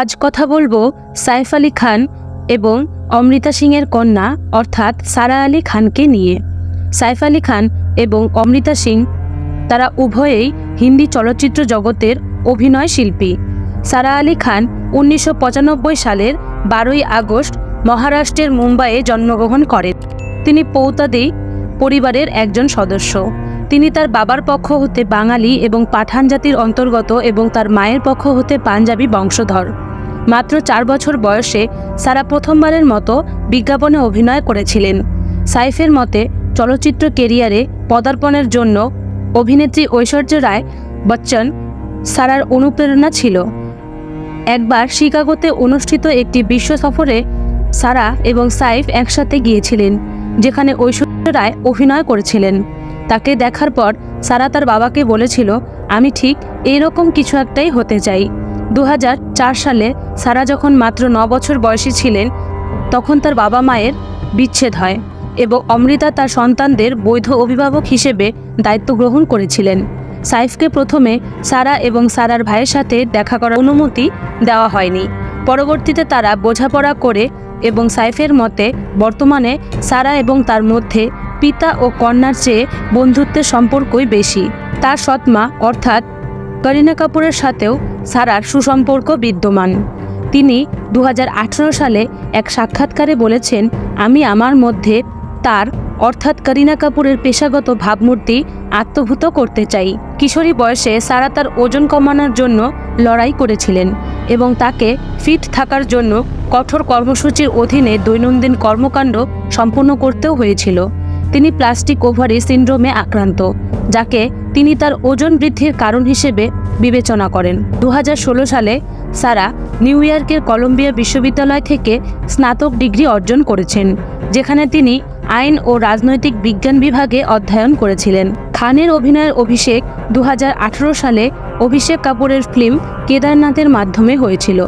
আজ কথা বলব সাইফ আলী খান এবং অমৃতা সিংয়ের কন্যা, অর্থাৎ সারা আলী খানকে নিয়ে। সাইফ আলী খান এবং অমৃতা সিং তারা উভয়েই হিন্দি চলচ্চিত্র জগতের অভিনয় শিল্পী। সারা আলী খান উনিশশো পঁচানব্বই সালের বারোই আগস্ট মহারাষ্ট্রের মুম্বাইয়ে জন্মগ্রহণ করেন। তিনি পৌতাদি পরিবারের একজন সদস্য। তিনি তার বাবার পক্ষ হতে বাঙালি এবং পাঠান জাতির অন্তর্গত এবং তার মায়ের পক্ষ হতে পাঞ্জাবি বংশধর। মাত্র চার বছর বয়সে সারা প্রথমবারের মতো বিজ্ঞাপনে অভিনয় করেছিলেন। সাইফের মতে, চলচ্চিত্র কেরিয়ারে পদার্পণের জন্য অভিনেত্রী ঐশ্বর্য রায় বচ্চন সারার অনুপ্রেরণা ছিল। একবার শিকাগোতে অনুষ্ঠিত একটি বিশ্ব সফরে সারা এবং সাইফ একসাথে গিয়েছিলেন, যেখানে ঐশ্বর্য রায় অভিনয় করেছিলেন। তাকে দেখার পর সারা তার বাবাকে বলেছিল, আমি ঠিক এইরকম কিছু একটাই হতে চাই। দু হাজার চার সালে সারা যখন মাত্র ন বছর বয়সী ছিলেন, তখন তার বাবা মায়ের বিচ্ছেদ হয় এবং অমৃতা তার সন্তানদের বৈধ অভিভাবক হিসেবে দায়িত্ব গ্রহণ করেছিলেন। সাইফকে প্রথমে সারা এবং সারার ভাইয়ের সাথে দেখা করার অনুমতি দেওয়া হয়নি। পরবর্তীতে তারা বোঝাপড়া করে এবং সাইফের মতে বর্তমানে সারা এবং তার মধ্যে পিতা ও কন্যার চেয়ে বন্ধুত্বের সম্পর্কই বেশি। তার সৎমা অর্থাৎ করিনা কাপুরের সাথেও সারার সুসম্পর্ক বিদ্যমান। তিনি দু হাজার আঠেরো সালে এক সাক্ষাৎকারে বলেছেন, আমি আমার মধ্যে তার, অর্থাৎ করিনা কাপুরের পেশাগত ভাবমূর্তি আত্মভূত করতে চাই। কিশোরী বয়সে সারা তার ওজন কমানোর জন্য লড়াই করেছিলেন এবং তাকে ফিট থাকার জন্য কঠোর কর্মসূচির অধীনে দৈনন্দিন কর্মকাণ্ড সম্পূর্ণ করতেও হয়েছিল। তিনি প্লাস্টিক ওভারি সিন্ড্রোমে আক্রান্ত, যাকে তিনি তার ওজন বৃদ্ধির কারণ হিসেবে বিবেচনা করেন। দু হাজার ষোলো সালে সারা নিউ ইয়র্কের কলম্বিয়া বিশ্ববিদ্যালয় থেকে স্নাতক ডিগ্রি অর্জন করেছেন, যেখানে তিনি আইন ও রাজনৈতিক বিজ্ঞান বিভাগে অধ্যয়ন করেছিলেন। খানের অভিনয়ের অভিষেক দু হাজার আঠারো সালে অভিষেক কাপুরের ফিল্ম কেদারনাথের মাধ্যমে হয়েছিল,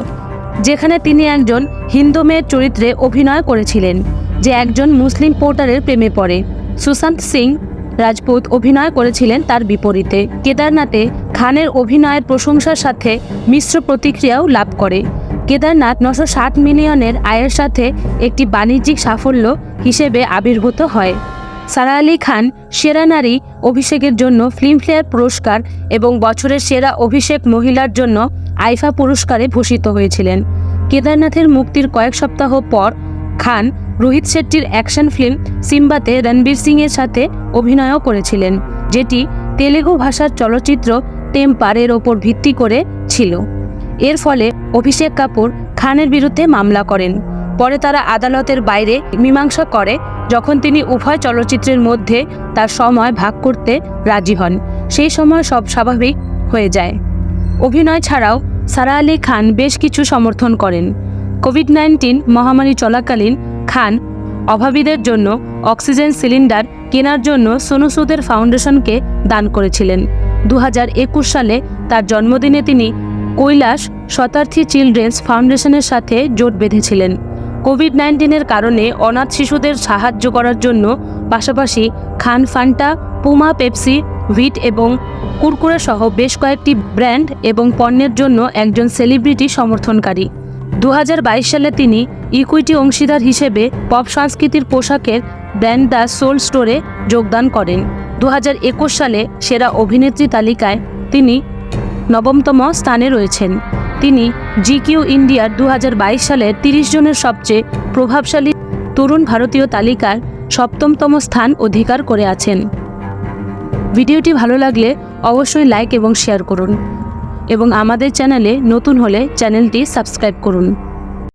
যেখানে তিনি একজন হিন্দু মেয়ের চরিত্রে অভিনয় করেছিলেন। যে একজন মুসলিম পোর্টারের প্রেমে পড়ে। সুশান্ত সিং রাজপুত অভিনয় করেছিলেন তার বিপরীতে। কেদারনাথে খানের অভিনয়ের প্রশংসার সাথে মিশ্র প্রতিক্রিয়াও লাভ করে। কেদারনাথ নশো ষাট মিলিয়নের আয়ের সাথে একটি বাণিজ্যিক সাফল্য হিসেবে আবির্ভূত হয়। সারা আলী খান সেরা নারী অভিষেকের জন্য ফিল্মফেয়ার পুরস্কার এবং বছরের সেরা অভিষেক মহিলার জন্য আইফা পুরস্কারে ভূষিত হয়েছিলেন। কেদারনাথের মুক্তির কয়েক সপ্তাহ পর খান, রোহিত শেট্টির অ্যাকশন ফিল্ম সিম্বাতে রণবীর সিংয়ের সাথে অভিনয়ও করেছিলেন, যেটি তেলেগু ভাষার চলচ্চিত্র টেম্পারের ওপর ভিত্তি করে ছিল। এর ফলে অভিষেক কাপুর খানের বিরুদ্ধে মামলা করেন। পরে তারা আদালতের বাইরে মীমাংসা করে, যখন তিনি উভয় চলচ্চিত্রের মধ্যে তার সময় ভাগ করতে রাজি হন। সেই সময় সব স্বাভাবিক হয়ে যায়। অভিনয় ছাড়াও সারা আলী খান বেশ কিছু সমর্থন করেন। কোভিড নাইন্টিন মহামারী চলাকালীন খান অভাবীদের জন্য অক্সিজেন সিলিন্ডার কেনার জন্য সোনু সুদের ফাউন্ডেশনকে দান করেছিলেন। দু হাজার একুশ সালে তার জন্মদিনে তিনি কৈলাস শতার্থী চিলড্রেন্স ফাউন্ডেশনের সাথে জোট বেঁধেছিলেন। কোভিড নাইন্টিনের কারণে অনাথ শিশুদের সাহায্য করার জন্য পাশাপাশি খান ফান্টা, পুমা পেপসি ভিট এবং কুরকুরে সহ বেশ কয়েকটি ব্র্যান্ড এবং পণ্যের জন্য একজন সেলিব্রিটি সমর্থনকারী। দু হাজার বাইশ সালে তিনি ইকুইটি অংশীদার হিসেবে পপ সংস্কৃতির পোশাকের ব্র্যান্ড দ্য সোল স্টোরে যোগদান করেন। দু হাজার একুশ সালে সেরা অভিনেত্রী তালিকায় তিনি নবমতম স্থানে রয়েছেন। তিনি জিকিউ ইন্ডিয়ার দু সালের তিরিশ জনের সবচেয়ে প্রভাবশালী তরুণ ভারতীয় তালিকার সপ্তমতম স্থান অধিকার করে আছেন। ভিডিওটি ভালো লাগলে অবশ্যই লাইক এবং শেয়ার করুন। এবং আমাদের চ্যানেলে নতুন হলে চ্যানেলটি সাবস্ক্রাইব করুন।